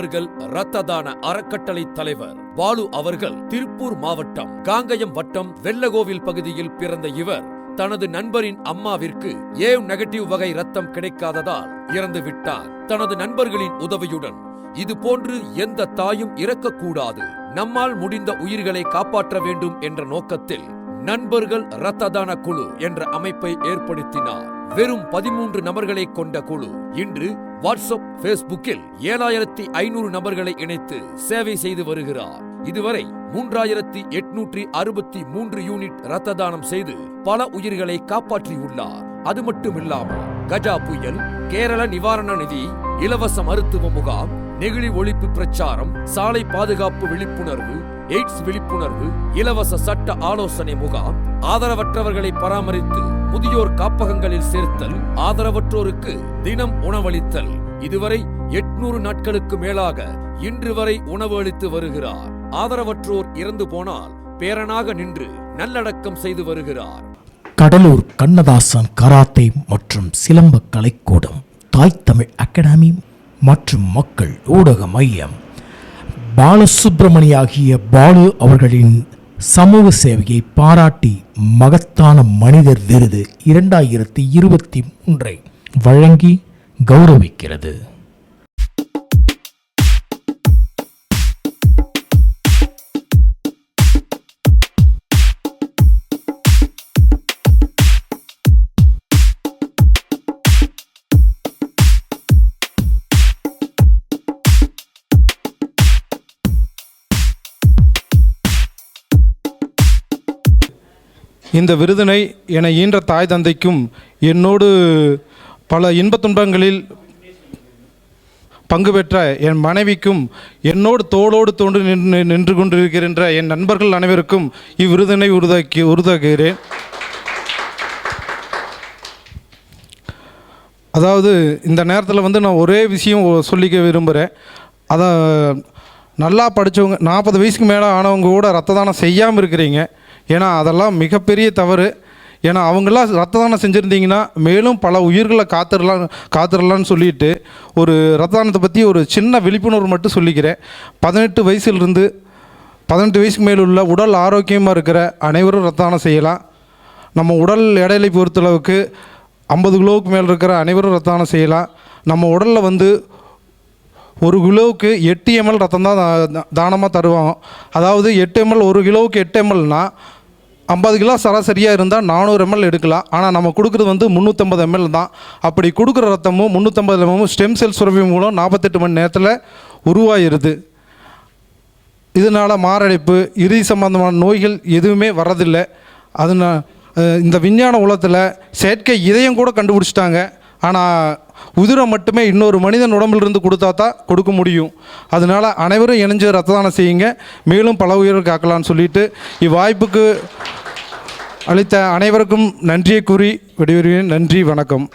அவர்கள் ரத்ததான அறக்கட்டளை தலைவர். பாலு அவர்கள் திருப்பூர் மாவட்டம் காங்கயம் வட்டம் வெள்ளகோவில் பகுதியில் பிறந்த இவர். தனது நண்பரின் அம்மாவிற்கு ஏவ் நெகட்டிவ் வகை ரத்தம் கிடைக்காததால் இறந்து விட்டார். தனது நண்பர்களின் உதவியுடன் இது போன்று எந்த தாயும் இறக்கக்கூடாது. நம்மால் முடிந்த உயிர்களை காப்பாற்ற வேண்டும் என்ற நோக்கத்தில் நண்பர்கள் இரத்த தான குழு என்ற அமைப்பை ஏற்படுத்தினார். வெறும் பதிமூன்று நபர்களை கொண்ட குழு இன்று வாட்ஸ்அப் ஃபேஸ்புக்கில் ஏழாயிரத்தி ஐநூறு நபர்களை இணைத்து சேவை செய்து வருகிறார். இதுவரை மூன்றாயிரத்தி எட்நூற்றி அறுபத்தி மூன்று யூனிட் ரத்த தானம் செய்து பல உயிர்களை காப்பாற்றியுள்ளார். அது மட்டுமில்லாமல் கஜா புயல் கேரள நிவாரண நிதி இலவச மருத்துவ முகாம் நெகிழி ஒழிப்பு பிரச்சாரம் சாலை பாதுகாப்பு விழிப்புணர்வு எய்ட்ஸ் விழிப்புணர்வு இலவச சட்ட ஆலோசனை முகாம் ஆதரவற்றவர்களை பராமரித்து முதியோர் காப்பகங்களில் சேர்த்தல் ஆதரவற்றோருக்கு தினம் உணவளித்தல். இதுவரை எட்நூறு நாட்களுக்கு மேலாக இன்று வரை உணவு அளித்து வருகிறார். ஆதரவற்றோர் இறந்து போனால் பேரனாக நின்று நல்லடக்கம் செய்து வருகிறார். கடலூர் கண்ணதாசன் கராத்தே மற்றும் சிலம்ப கலைக்கூடம் தாய் தமிழ் அகாடமி மற்றும் மக்கள் ஊடக மையம் பாலசுப்பிரமணியாகிய பாலு அவர்களின் சமூக சேவையை பாராட்டி மகத்தான மனிதர் விருது இரண்டாயிரத்தி இருபத்தி மூன்றை வழங்கி கௌரவிக்கிறது. இந்த விருதினை என ஈன்ற தாய் தந்தைக்கும் என்னோடு பல இன்பத் துன்பங்களில் பங்கு பெற்ற என் மனைவிக்கும் என்னோடு தோளோடு தோன்று நின்று நின்று கொண்டிருக்கின்ற என் நண்பர்கள் அனைவருக்கும் இவ்விருதினை உருதாக்கி உருதாக்குகிறேன். அதாவது இந்த நேரத்தில் வந்து நான் ஒரே விஷயம் சொல்லிக்க விரும்புகிறேன் அதான் நல்லா படித்தவங்க நாற்பது வயசுக்கு மேலே ஆனவங்க கூட ரத்த தானம் செய்யாமல் இருக்கிறீங்க. ஏன்னா அதெல்லாம் மிகப்பெரிய தவறு. ஏன்னா அவங்களாம் ரத்த தானம் செஞ்சுருந்தீங்கன்னா மேலும் பல உயிர்களை காத்துடலாம் காத்துடலான்னு சொல்லிட்டு ஒரு ரத்த தானத்தை பற்றி ஒரு சின்ன விழிப்புணர்வு மட்டும் சொல்லிக்கிறேன். பதினெட்டு வயசுலேருந்து பதினெட்டு வயசுக்கு மேல் உள்ள உடல் ஆரோக்கியமாக இருக்கிற அனைவரும் ரத்த தானம் செய்யலாம். நம்ம உடல் எடையை பொறுத்தளவுக்கு ஐம்பது கிலோவுக்கு மேல் இருக்கிற அனைவரும் ரத்த தானம் செய்யலாம். நம்ம உடலில் வந்து ஒரு கிலோவுக்கு எட்டு எம்எல் ரத்தம் தான் தானமாக தருவோம் அதாவது எட்டு எம்எல் ஒரு கிலோவுக்கு எட்டு எம்எல்னால் ஐம்பது கிலோ சராசரியாக இருந்தால் நானூறு எம்எல் எடுக்கலாம். ஆனால் நம்ம கொடுக்குறது வந்து முந்நூற்றம்பது எம்எல் தான். அப்படி கொடுக்குற ரத்தமும் முந்நூற்றம்பது எம்எல்லும் ஸ்டெம் செல் சுரப்பி மூலம் நாற்பத்தெட்டு மணி நேரத்தில் உருவாகிடுது இதனால் மாரடைப்பு இறுதி சம்பந்தமான நோய்கள் எதுவுமே வர்றதில்லை. அதனால் இந்த விஞ்ஞான உலகத்தில் செயற்கை இதயம் கூட கண்டுபிடிச்சிட்டாங்க. ஆனால் உதிரை மட்டுமே இன்னொரு மனிதன் உடம்பிலிருந்து கொடுத்தா தான் கொடுக்க முடியும். அதனால் அனைவரும் இணைஞ்சு ரத்த தானம் செய்யுங்க. மேலும் பல உயிர்கள் காக்கலாம்னு சொல்லிட்டு இவ்வாய்ப்புக்கு அளித்த அனைவருக்கும் நன்றியை கூறி விடைபெறுகிறேன். நன்றி வணக்கம்.